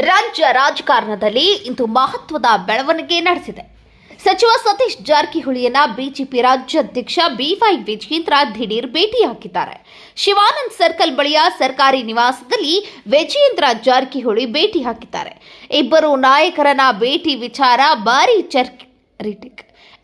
ರಾಜ್ಯ ರಾಜಕಾರಣದಲ್ಲಿ ಇಂದು ಮಹತ್ವದ ಬೆಳವಣಿಗೆ ನಡೆಸಿದೆ. ಸಚಿವ ಸತೀಶ್ ಜಾರಕಿಹೊಳಿಯನ್ನ ಬಿಜೆಪಿ ರಾಜ್ಯಾಧ್ಯಕ್ಷ ಬಿವೈ ವಿಜೇಂದ್ರ ದಿಢೀರ್ ಭೇಟಿಯಾಗಿದ್ದಾರೆ ಶಿವಾನಂದ್ ಸರ್ಕಲ್ ಬಳಿಯ ಸರ್ಕಾರಿ ನಿವಾಸದಲ್ಲಿ ವಿಜೇಂದ್ರ ಜಾರಕಿಹೊಳಿ ಭೇಟಿ ಹಾಕಿದ್ದಾರೆ. ಇಬ್ಬರು ನಾಯಕರನ್ನ ಭೇಟಿ ವಿಚಾರ ಭಾರಿ ಚರ್ಚೆ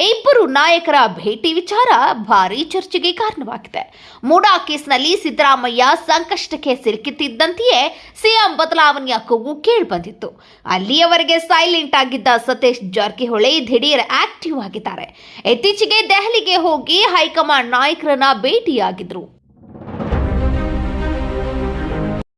ಇಬ್ಬರು ನಾಯಕರ ಭೇಟಿ ವಿಚಾರ ಭಾರೀ ಚರ್ಚೆಗೆ ಕಾರಣವಾಗಿದೆ. ಮೂಡಾ ಕೇಸ್ನಲ್ಲಿ ಸಿದ್ದರಾಮಯ್ಯ ಸಂಕಷ್ಟಕ್ಕೆ ಸಿಲುಕಿತ್ತಿದ್ದಂತೆಯೇ ಸಿಎಂ ಬದಲಾವಣೆಯ ಕೂಗು ಕೇಳಿಬಂದಿತ್ತು. ಅಲ್ಲಿಯವರೆಗೆ ಸೈಲೆಂಟ್ ಆಗಿದ್ದ ಸತೀಶ್ ಜಾರಕಿಹೊಳಿ ದಿಢೀರ್ ಆಕ್ಟಿವ್ ಆಗಿದ್ದಾರೆ. ಇತ್ತೀಚೆಗೆ ದೆಹಲಿಗೆ ಹೋಗಿ ಹೈಕಮಾಂಡ್ ನಾಯಕರನ್ನ ಭೇಟಿಯಾಗಿದ್ರು.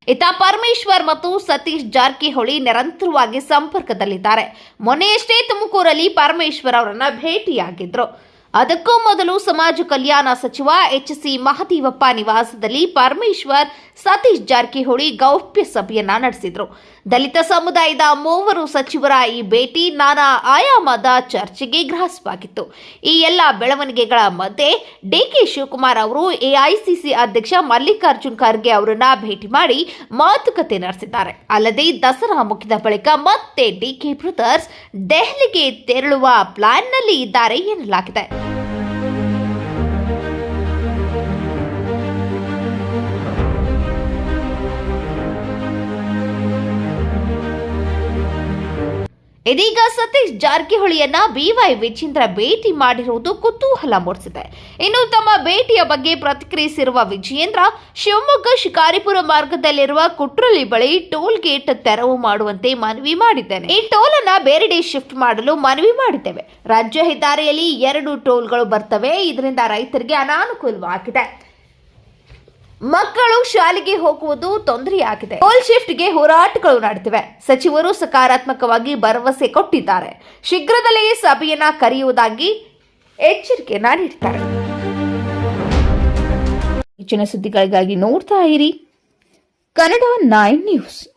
ಇತ್ತ ಪರಮೇಶ್ವರ್ ಮತ್ತು ಸತೀಶ್ ಜಾರಕಿಹೊಳಿ ನಿರಂತರವಾಗಿ ಸಂಪರ್ಕದಲ್ಲಿದ್ದಾರೆ. ಮೊನ್ನೆಯಷ್ಟೇ ತುಮಕೂರಲ್ಲಿ ಪರಮೇಶ್ವರ್ ಅವರನ್ನ ಭೇಟಿಯಾಗಿದ್ರು. ಅದಕ್ಕೂ ಮೊದಲು ಸಮಾಜ ಕಲ್ಯಾಣ ಸಚಿವ ಎಚ್ ಸಿ ಮಹದೇವಪ್ಪ ನಿವಾಸದಲ್ಲಿ ಪರಮೇಶ್ವರ್ ಸತೀಶ್ ಜಾರಕಿಹೊಳಿ ಗೌಪ್ಯ ಸಭೆಯನ್ನ ನಡೆಸಿದರು. ದಲಿತ ಸಮುದಾಯದ ಮೂವರು ಸಚಿವರ ಈ ಭೇಟಿ ನಾನಾ ಆಯಾಮದ ಚರ್ಚೆಗೆ ಗ್ರಾಸವಾಗಿತ್ತು ಈ ಎಲ್ಲ ಬೆಳವಣಿಗೆಗಳ ಮಧ್ಯೆ ಡಿ ಕೆ ಶಿವಕುಮಾರ್ ಅವರು ಎಐಸಿಸಿ ಅಧ್ಯಕ್ಷ ಮಲ್ಲಿಕಾರ್ಜುನ್ ಖರ್ಗೆ ಅವರನ್ನ ಭೇಟಿ ಮಾಡಿ ಮಾತುಕತೆ ನಡೆಸಿದ್ದಾರೆ. ಅಲ್ಲದೆ ದಸರಾ ಮುಗಿದ ಬಳಿಕ ಮತ್ತೆ ಡಿ ಕೆ ಬ್ರದರ್ಸ್ ದೆಹಲಿಗೆ ತೆರಳುವ ಪ್ಲಾನ್ನಲ್ಲಿ ಇದ್ದಾರೆ ಎನ್ನಲಾಗಿದೆ. ಇದೀಗ ಸತೀಶ್ ಜಾರಕಿಹೊಳಿಯನ್ನ ಬಿವೈ ವಿಜೇಂದ್ರ ಭೇಟಿ ಮಾಡಿರುವುದು ಕುತೂಹಲ ಮೂಡಿಸಿದೆ. ಇನ್ನು ತಮ್ಮ ಭೇಟಿಯ ಬಗ್ಗೆ ಪ್ರತಿಕ್ರಿಯಿಸಿರುವ ವಿಜಯೇಂದ್ರ ಶಿವಮೊಗ್ಗ ಶಿಕಾರಿಪುರ ಮಾರ್ಗದಲ್ಲಿರುವ ಕುಟ್ರಲಿ ಬಳಿ ಟೋಲ್ ಗೇಟ್ ತೆರವು ಮಾಡುವಂತೆ ಮನವಿ ಮಾಡಿದ್ದೇನೆ. ಈ ಟೋಲ್ ಅನ್ನ ಬೇರೆಡೆ ಶಿಫ್ಟ್ ಮಾಡಲು ಮನವಿ ಮಾಡಿದ್ದೇವೆ. ರಾಜ್ಯ ಹೆದ್ದಾರಿಯಲ್ಲಿ ಎರಡು ಟೋಲ್ಗಳು ಬರ್ತವೆ. ಇದರಿಂದ ರೈತರಿಗೆ ಅನಾನುಕೂಲವಾಗಿದೆ. ಮಕ್ಕಳು ಶಾಲೆಗೆ ಹೋಗುವುದು ತೊಂದರೆಯಾಗಿದೆ. ಹೋಲ್ ಶಿಫ್ಟ್ಗೆ ಹೋರಾಟಗಳು ನಡೆದಿವೆ. ಸಚಿವರು ಸಕಾರಾತ್ಮಕವಾಗಿ ಭರವಸೆ ಕೊಟ್ಟಿದ್ದಾರೆ. ಶೀಘ್ರದಲ್ಲೇ ಸಭೆಯನ್ನ ಕರೆಯುವುದಾಗಿ ಎಚ್ಚರಿಕೆಯನ್ನ ನೀಡಿದ್ದಾರೆ. ಹೆಚ್ಚಿನ ಸುದ್ದಿಗಳಿಗಾಗಿ ನೋಡ್ತಾ ಇರಿ. Kannada nine news.